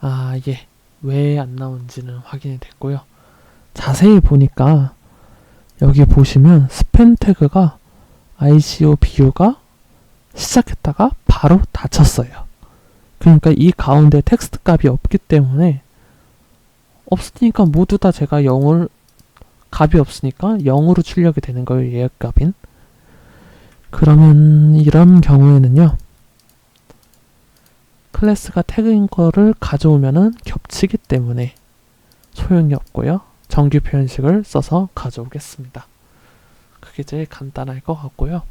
아, 예. 왜안 나온지는 확인이 됐고요. 자세히 보니까 여기 보시면 스팸 태그가 ICO 비유가 시작했다가 바로 닫혔어요. 그러니까 이 가운데 텍스트 값이 없기 때문에 없으니까 모두 다 제가 0을 값이 없으니까 0으로 출력이 되는 거예요. 예약 값인. 그러면 이런 경우에는요. 클래스가 태그인 거를 가져오면은 겹치기 때문에 소용이 없고요. 정규 표현식을 써서 가져오겠습니다. 그게 제일 간단할 것 같고요.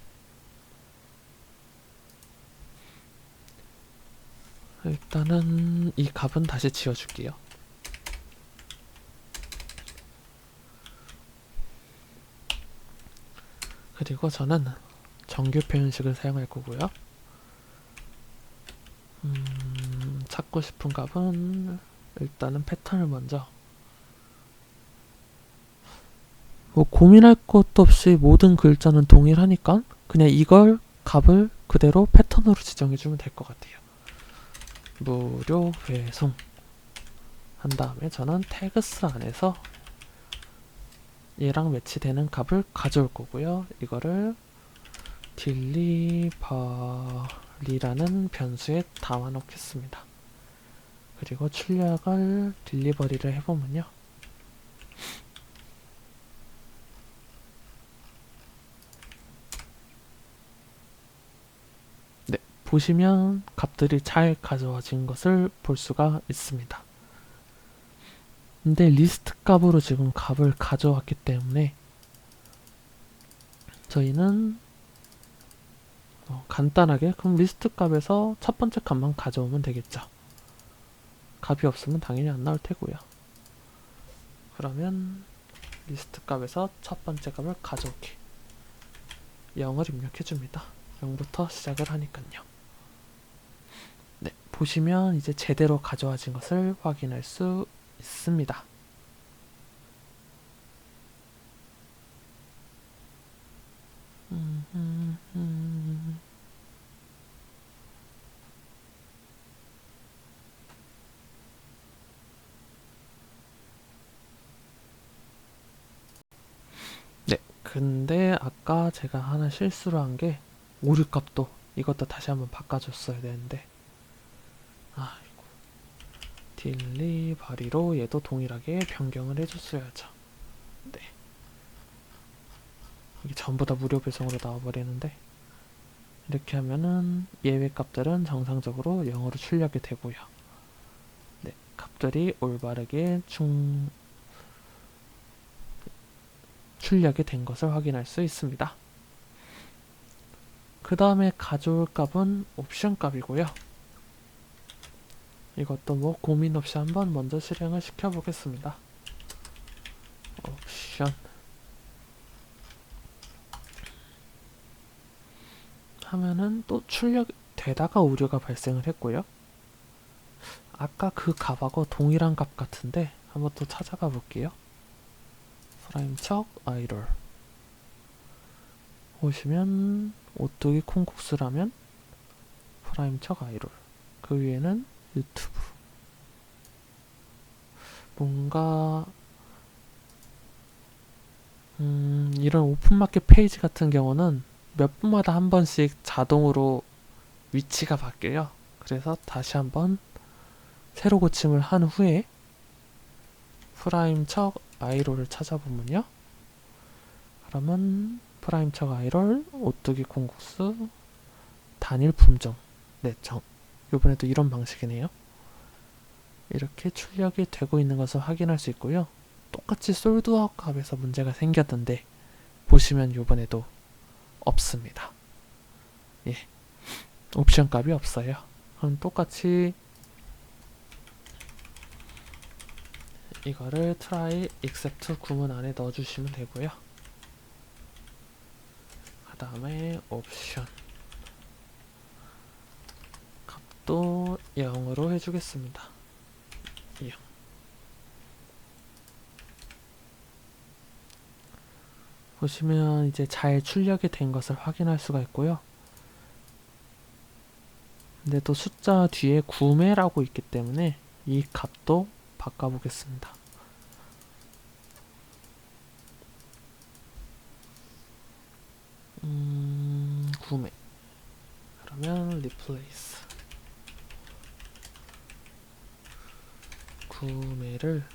일단은 이 값은 다시 지워줄게요. 그리고 저는 정규 표현식을 사용할 거고요. 음, 찾고 싶은 값은 일단은 패턴을 먼저 뭐 고민할 것도 없이 모든 글자는 동일하니까 그냥 이걸 값을 그대로 패턴으로 지정해주면 될 것 같아요. 무료 배송 한 다음에 저는 태그스 안에서 얘랑 매치되는 값을 가져올 거고요. 이거를 딜리버 리라는 변수에 담아 놓겠습니다. 그리고 출력을 딜리버리를 해보면요. 네, 보시면 값들이 잘 가져와진 것을 볼 수가 있습니다. 근데 리스트 값으로 지금 값을 가져왔기 때문에 저희는 어, 간단하게 그럼 리스트 값에서 첫 번째 값만 가져오면 되겠죠. 값이 없으면 당연히 안 나올 테고요. 그러면 리스트 값에서 첫 번째 값을 가져오기 0을 입력해 줍니다. 0부터 시작을 하니까요. 네, 보시면 이제 제대로 가져와진 것을 확인할 수 있습니다. 근데 아까 제가 하나 실수를 한 게 오류 값도 이것도 다시 한번 바꿔줬어야 되는데 아이고 딜리버리로 얘도 동일하게 변경을 해줬어야죠. 네. 이게 전부 다 무료 배송으로 나와버리는데 이렇게 하면은 예외 값들은 정상적으로 0으로 출력이 되고요. 네, 값들이 올바르게 중 출력이 된 것을 확인할 수 있습니다. 그 다음에 가져올 값은 옵션 값이고요. 이것도 뭐 고민 없이 한번 먼저 실행을 시켜 보겠습니다. 옵션 하면은 또 출력 되다가 오류가 발생을 했고요. 아까 그 값하고 동일한 값 같은데 한번 또 찾아가 볼게요. 프라임척 아이돌 보시면 오뚜기 콩국수라면 프라임 척 아이돌 그 위에는 유튜브. 뭔가 음, 이런 오픈마켓 페이지 같은 경우는 몇 분마다 한 번씩 자동으로 위치가 바뀌어요. 그래서 다시 한번 새로 고침을 한 후에 프라임 척 아이롤을 찾아보면요. 그러면 프라임 척 아이롤 오뚜기 콩국수 단일 품종 네, 정 이번에도 이런 방식이네요. 이렇게 출력이 되고 있는 것을 확인할 수 있고요. 똑같이 솔드아웃 값에서 문제가 생겼는데 보시면 이번에도 없습니다. 예, 옵션 값이 없어요. 그럼 똑같이 이거를 try except 구문 안에 넣어주시면 되고요. 그 다음에 옵션 값도 0으로 해주겠습니다. 0 보시면 이제 잘 출력이 된 것을 확인할 수가 있고요. 근데 또 숫자 뒤에 구매라고 있기 때문에 이 값도 바꿔보겠습니다. 음, 구매. 그러면 replace. 구매를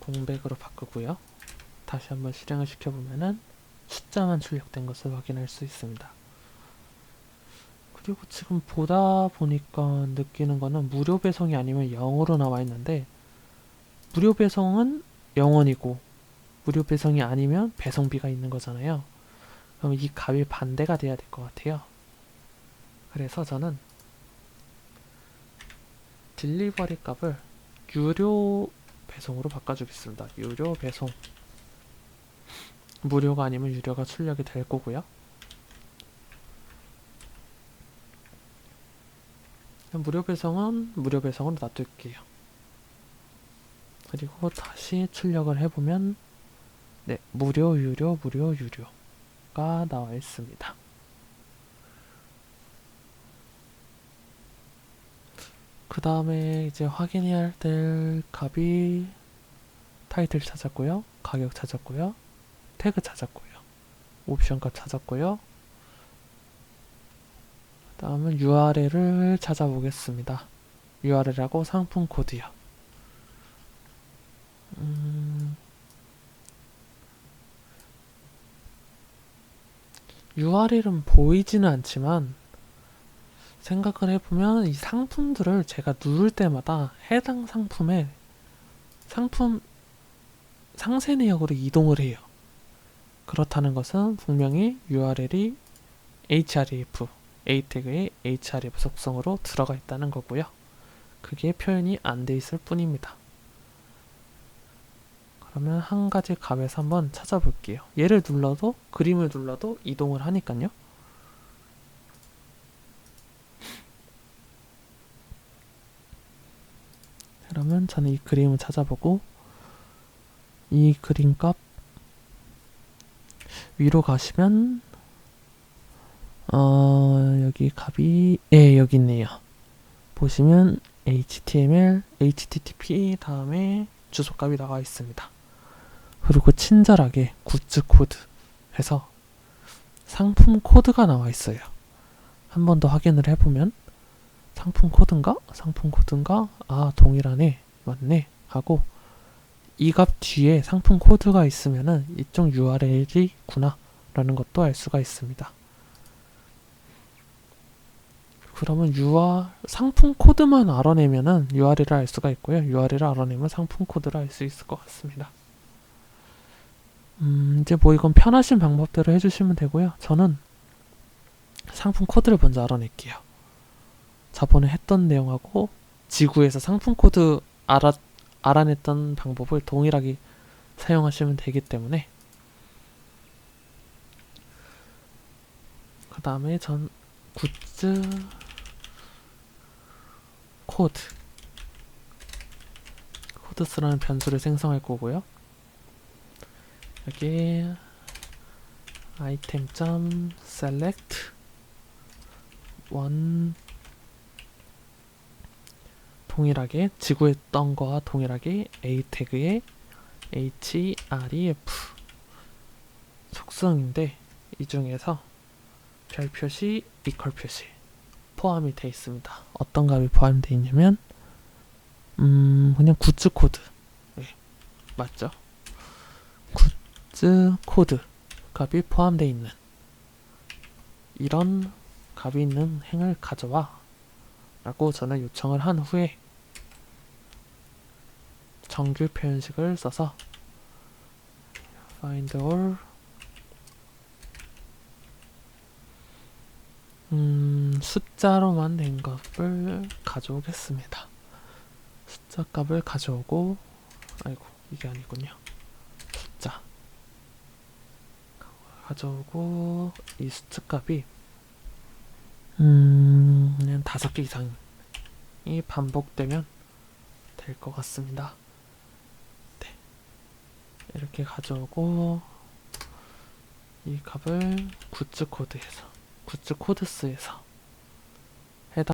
공백으로 바꾸고요. 다시 한번 실행을 시켜보면은 숫자만 출력된 것을 확인할 수 있습니다. 그리고 지금 보다 보니까 느끼는 거는 무료 배송이 아니면 0으로 나와 있는데 무료 배송은 0원이고 무료 배송이 아니면 배송비가 있는 거잖아요. 그럼 이 값이 반대가 돼야 될 것 같아요. 그래서 저는 딜리버리 값을 유료 배송으로 바꿔주겠습니다. 유료 배송 무료가 아니면 유료가 출력이 될 거고요. 무료 배송은 무료 배송으로 놔둘게요. 그리고 다시 출력을 해보면 네 무료 유료 무료 유료가 나와 있습니다. 그 다음에 이제 확인해야 될 값이 타이틀 찾았고요. 가격 찾았고요. 태그 찾았고요. 옵션 값 찾았고요. 다음은 URL을 찾아보겠습니다. URL하고 상품 코드요. 음, URL은 보이지는 않지만 생각을 해보면 이 상품들을 제가 누를 때마다 해당 상품의 상품 상세 내역으로 이동을 해요. 그렇다는 것은 분명히 URL이 href, a 태그의 href 속성으로 들어가 있다는 거고요. 그게 표현이 안 돼 있을 뿐입니다. 그러면 한 가지 값에서 한번 찾아볼게요. 얘를 눌러도 그림을 눌러도 이동을 하니까요. 그러면 저는 이 그림을 찾아보고 이 그림 값 위로 가시면 어 여기 값이 예 여기 있네요. 보시면 HTML, HTTP 다음에 주소값이 나와 있습니다. 그리고 친절하게 굿즈 코드 해서 상품 코드가 나와 있어요. 한 번 더 확인을 해보면 상품 코드인가? 상품 코드인가? 아 동일하네 맞네 하고 이 값 뒤에 상품 코드가 있으면은 이쪽 URL이구나 라는 것도 알 수가 있습니다. 그러면 UR 상품 코드만 알아내면은 URL을 알 수가 있고요. URL을 알아내면 상품 코드를 알 수 있을 것 같습니다. 음, 이제 뭐 이건 편하신 방법대로 해주시면 되고요. 저는 상품 코드를 먼저 알아낼게요. 저번에 했던 내용하고 지구에서 상품 코드 알아, 알아냈던 방법을 동일하게 사용하시면 되기 때문에 그 다음에 전 굿즈 코드 코드스라는 변수를 생성할 거고요. 여기 아이템 select one 동일하게 지구에 떴던 거와 동일하게 a 태그에 href 속성인데 이 중에서 별 표시, 이퀄 표시 포함이 되어 있습니다. 어떤 값이 포함되어 있냐면 음 그냥 굿즈 코드 네, 맞죠? 굿즈 코드 값이 포함되어 있는 이런 값이 있는 행을 가져와 라고 저는 요청을 한 후에 정규 표현식을 써서 find all 음, 숫자로만 된 값을 가져오겠습니다. 숫자 값을 가져오고 아이고 이게 아니군요. 숫자 가져오고 이 숫자 값이 음, 다섯 개 이상이 반복되면 될 것 같습니다. 네. 이렇게 가져오고 이 값을 굿즈 코드에서 굿즈 코드스에서